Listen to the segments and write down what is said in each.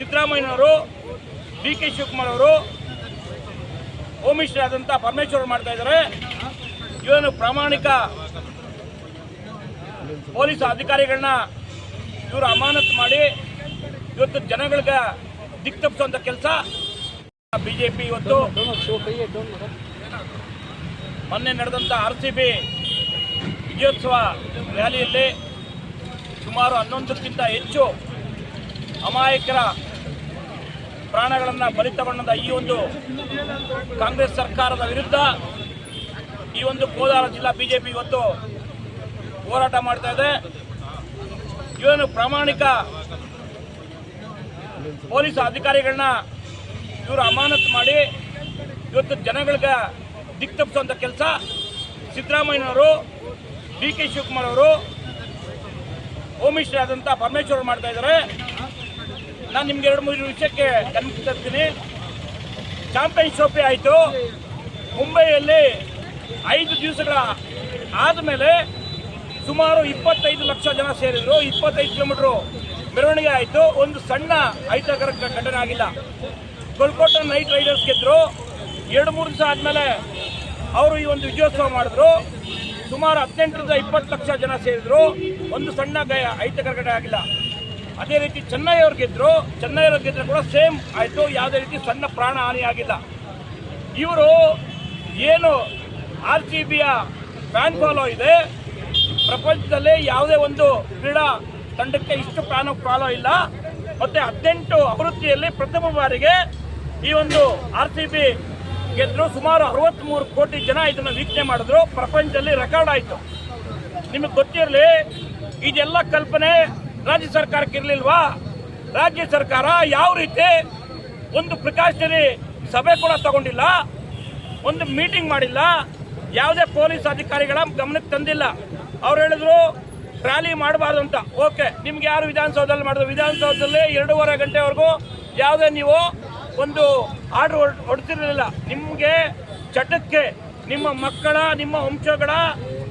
ಸಿದ್ದರಾಮಯ್ಯನವರು D K Shivakumar ಅವರು home minister ಆದಂಥ ಪರಮೇಶ್ವರ್ ಮಾಡ್ತಾ ಇದ್ದಾರೆ. ಇವನು ಪ್ರಾಮಾಣಿಕ ಪೊಲೀಸ್ ಅಧಿಕಾರಿಗಳನ್ನ ಇವರು ಅಮಾನತ್ ಮಾಡಿ ಇವತ್ತು ಜನಗಳಿಗೆ ದಿಕ್ ತಪ್ಪಿಸುವಂತ ಕೆಲಸ. ಬಿಜೆಪಿ ಇವತ್ತು ಮೊನ್ನೆ ನಡೆದಂಥ ಆರ್ ಸಿ ಬಿ ವಿಜಯೋತ್ಸವ ರ್ಯಾಲಿಯಲ್ಲಿ ಸುಮಾರು ಹನ್ನೊಂದಕ್ಕಿಂತ ಹೆಚ್ಚು ಅಮಾಯಕರ ಪ್ರಾಣಗಳನ್ನು ಬಲಿತಗೊಂಡ ಈ ಒಂದು ಕಾಂಗ್ರೆಸ್ ಸರ್ಕಾರದ ವಿರುದ್ಧ ಈ ಒಂದು ಕೋಲಾರ ಜಿಲ್ಲಾ ಬಿಜೆಪಿ ಇವತ್ತು ಹೋರಾಟ ಮಾಡ್ತಾ ಇದೆ. ಇವನು ಪ್ರಾಮಾಣಿಕ ಪೊಲೀಸ್ ಅಧಿಕಾರಿಗಳನ್ನ ಇವರು ಅಮಾನತ್ ಮಾಡಿ ಇವತ್ತು ಜನಗಳಿಗೆ ದಿಕ್ ತಪ್ಪಿಸುವಂತ ಕೆಲಸ ಸಿದ್ದರಾಮಯ್ಯನವರು, ಡಿ ಕೆ ಶಿವಕುಮಾರ್ ಅವರು, ಹೋಮ್ ಮಿನಿಸ್ಟರ್ ಆದಂಥ ಪರಮೇಶ್ವರ್ ಮಾಡ್ತಾ ಇದ್ದಾರೆ ನಾನು ನಿಮ್ಗೆ ಎರಡು ಮೂರು ವಿಷಯಕ್ಕೆ ಗಮನಕ್ಕೆ ತರ್ತೀನಿ ಚಾಂಪಿಯನ್ಸ್ ಟ್ರೋಫಿ ಆಯಿತು. ಮುಂಬೈಯಲ್ಲಿ ಐದು ದಿವಸಗಳ ಆದಮೇಲೆ ಸುಮಾರು ಇಪ್ಪತ್ತೈದು ಲಕ್ಷ ಜನ ಸೇರಿದರು. ಇಪ್ಪತ್ತೈದು ಕಿಲೋಮೀಟ್ರು ಮೆರವಣಿಗೆ ಆಯಿತು. ಒಂದು ಸಣ್ಣ ಅಹಿತಕರ ಘಟನೆ ಆಗಿಲ್ಲ. ಕೋಲ್ಕತ್ತಾ ನೈಟ್ ರೈಡರ್ಸ್ ಗೆದ್ದರು ಎರಡು ಮೂರು ದಿವಸ ಆದಮೇಲೆ ಅವರು ಈ ಒಂದು ವಿಜಯೋತ್ಸವ ಮಾಡಿದ್ರು. ಸುಮಾರು ಹದಿನೆಂಟರಿಂದ ಇಪ್ಪತ್ತು ಲಕ್ಷ ಜನ ಸೇರಿದ್ರು. ಒಂದು ಸಣ್ಣ ಗಾಯ ಘಟನೆ ಆಗಿಲ್ಲ. ಅದೇ ರೀತಿ ಚೆನ್ನೈ ಅವ್ರು ಗೆದ್ರು, ಚೆನ್ನೈ ಅವ್ರು ಗೆದ್ರೆ ಕೂಡ ಸೇಮ್ ಆಯಿತು, ಯಾವುದೇ ರೀತಿ ಸಣ್ಣ ಪ್ರಾಣ ಹಾನಿಯಾಗಿಲ್ಲ. ಇವರು ಏನು ಆರ್ ಸಿ ಬಿಯ ಫ್ಯಾನ್ ಫಾಲೋ ಇದೆ, ಪ್ರಪಂಚದಲ್ಲೇ ಯಾವುದೇ ಒಂದು ಕ್ರೀಡಾ ತಂಡಕ್ಕೆ ಇಷ್ಟು ಫ್ಯಾನ್ ಫಾಲೋ ಇಲ್ಲ. ಮತ್ತೆ ಹದಿನೆಂಟು ಆವೃತ್ತಿಯಲ್ಲಿ ಪ್ರಥಮ ಬಾರಿಗೆ ಈ ಒಂದು ಆರ್ ಸಿ ಬಿ ಗೆದ್ರು, ಸುಮಾರು ಅರವತ್ತ್ಮೂರು ಕೋಟಿ ಜನ ಇದನ್ನು ವೀಕ್ಷಣೆ ಮಾಡಿದ್ರು. ಪ್ರಪಂಚದಲ್ಲಿ ರೆಕಾರ್ಡ್ ಆಯಿತು. ನಿಮಗೆ ಗೊತ್ತಿರಲಿ, ಇದೆಲ್ಲ ಕಲ್ಪನೆ ರಾಜ್ಯ ಸರ್ಕಾರಕ್ಕೆ ಇರಲಿಲ್ವಾ? ರಾಜ್ಯ ಸರ್ಕಾರ ಯಾವ ರೀತಿ ಒಂದು ಪ್ರಿಕಾಷನರಿ ಸಭೆ ಕೂಡ ತಗೊಂಡಿಲ್ಲ, ಒಂದು ಮೀಟಿಂಗ್ ಮಾಡಿಲ್ಲ, ಯಾವುದೇ ಪೊಲೀಸ್ ಅಧಿಕಾರಿಗಳ ಗಮನಕ್ಕೆ ತಂದಿಲ್ಲ. ಅವ್ರು ಹೇಳಿದ್ರು ರ್ಯಾಲಿ ಮಾಡಬಾರ್ದು ಅಂತ. ಓಕೆ, ನಿಮ್ಗೆ ಯಾರು ವಿಧಾನಸೌಧದಲ್ಲಿ ಮಾಡಿದ್ರು? ವಿಧಾನಸೌಧದಲ್ಲಿ ಎರಡೂವರೆ ಗಂಟೆವರೆಗೂ ಯಾವುದೇ ನೀವು ಒಂದು ಆರ್ಡರ್ ಹೊಡ್ತಿರಲಿಲ್ಲ. ನಿಮಗೆ ಚಟಕ್ಕೆ ನಿಮ್ಮ ಮಕ್ಕಳ, ನಿಮ್ಮ ವಂಶಗಳ,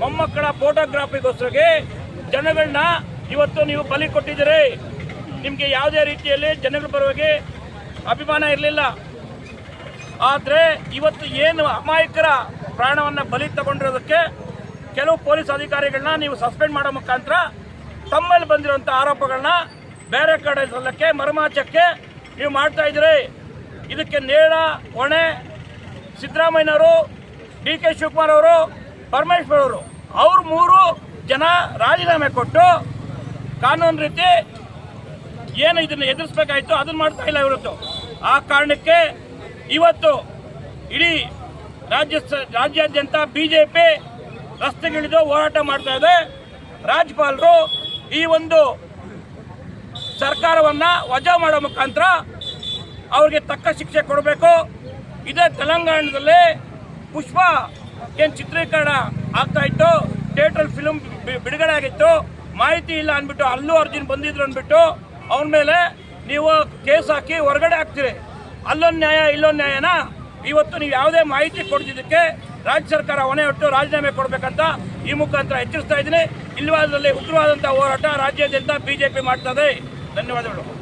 ಮೊಮ್ಮಕ್ಕಳ ಫೋಟೋಗ್ರಾಫಿಗೋಸ್ಕರಗೆ ಜನಗಳನ್ನ ಇವತ್ತು ನೀವು ಬಲಿ ಕೊಟ್ಟಿದ್ದೀರಿ. ನಿಮಗೆ ಯಾವುದೇ ರೀತಿಯಲ್ಲಿ ಜನಗಳ ಪರವಾಗಿ ಅಭಿಮಾನ ಇರಲಿಲ್ಲ. ಆದರೆ ಇವತ್ತು ಏನು ಅಮಾಯಕರ ಪ್ರಾಣವನ್ನು ಬಲಿ ತಗೊಂಡಿರೋದಕ್ಕೆ ಕೆಲವು ಪೊಲೀಸ್ ಅಧಿಕಾರಿಗಳನ್ನ ನೀವು ಸಸ್ಪೆಂಡ್ ಮಾಡೋ ಮುಖಾಂತರ ತಮ್ಮಲ್ಲಿ ಬಂದಿರುವಂಥ ಆರೋಪಗಳನ್ನ ಬೇರೆ ಕಡೆ ಸಲ್ಲಕ್ಕೆ ಮರುಮಾಚಕ್ಕೆ ನೀವು ಮಾಡ್ತಾ ಇದ್ದೀರಿ. ಇದಕ್ಕೆ ನೇರ ಹೊಣೆ ಸಿದ್ದರಾಮಯ್ಯನವರು, ಡಿ ಕೆ ಶಿವಕುಮಾರ್ ಅವರು, ಪರಮೇಶ್ವರ್ ಅವರು. ಅವ್ರ ಮೂರು ಜನ ರಾಜೀನಾಮೆ ಕೊಟ್ಟು ಕಾನೂನು ರೀತಿ ಏನು ಇದನ್ನು ಎದುರಿಸಬೇಕಾಯಿತು ಅದನ್ನ ಮಾಡ್ತಾ ಇಲ್ಲ ಇವತ್ತು. ಆ ಕಾರಣಕ್ಕೆ ಇವತ್ತು ಇಡೀ ರಾಜ್ಯ ರಾಜ್ಯಾದ್ಯಂತ ಬಿಜೆಪಿ ರಸ್ತೆಗಿಳಿದು ಹೋರಾಟ ಮಾಡ್ತಾ ಇದೆ. ರಾಜ್ಯಪಾಲರು ಈ ಒಂದು ಸರ್ಕಾರವನ್ನ ವಜಾ ಮಾಡೋ ಮುಖಾಂತರ ಅವ್ರಿಗೆ ತಕ್ಕ ಶಿಕ್ಷೆ ಕೊಡಬೇಕು. ಇದೇ ತೆಲಂಗಾಣದಲ್ಲಿ ಪುಷ್ಪ ಏನು ಚಿತ್ರೀಕರಣ ಆಗ್ತಾ ಇತ್ತು ಥಿಯೇಟರ್ ಫಿಲ್ಮ್ ಬಿಡುಗಡೆ ಆಗಿತ್ತು. ಮಾಹಿತಿ ಇಲ್ಲ ಅಂದ್ಬಿಟ್ಟು ಅಲ್ಲೂ ಅರ್ಜುನ್ ಬಂದಿದ್ರು ಅಂದ್ಬಿಟ್ಟು ಅವನ ಮೇಲೆ ನೀವು ಕೇಸ್ ಹಾಕಿ ಹೊರಗಡೆ ಹಾಕ್ತೀರಿ. ಅಲ್ಲೊಂದು ನ್ಯಾಯ, ಇಲ್ಲೊಂದು ನ್ಯಾಯನ? ಇವತ್ತು ನೀವು ಯಾವುದೇ ಮಾಹಿತಿ ಕೊಡ್ತಿದ್ದಕ್ಕೆ ರಾಜ್ಯ ಸರ್ಕಾರ ಹೊಣೆ ಹೊಟ್ಟು ರಾಜೀನಾಮೆ ಕೊಡಬೇಕಂತ ಈ ಮುಖಾಂತರ ಎಚ್ಚರಿಸ್ತಾ ಇದ್ದೀನಿ. ಇಲ್ಲವಾದಲ್ಲಿ ಉಗ್ರವಾದಂಥ ಹೋರಾಟ ರಾಜ್ಯಾದ್ಯಂತ ಬಿಜೆಪಿ ಮಾಡ್ತದೆ ಧನ್ಯವಾದಗಳು.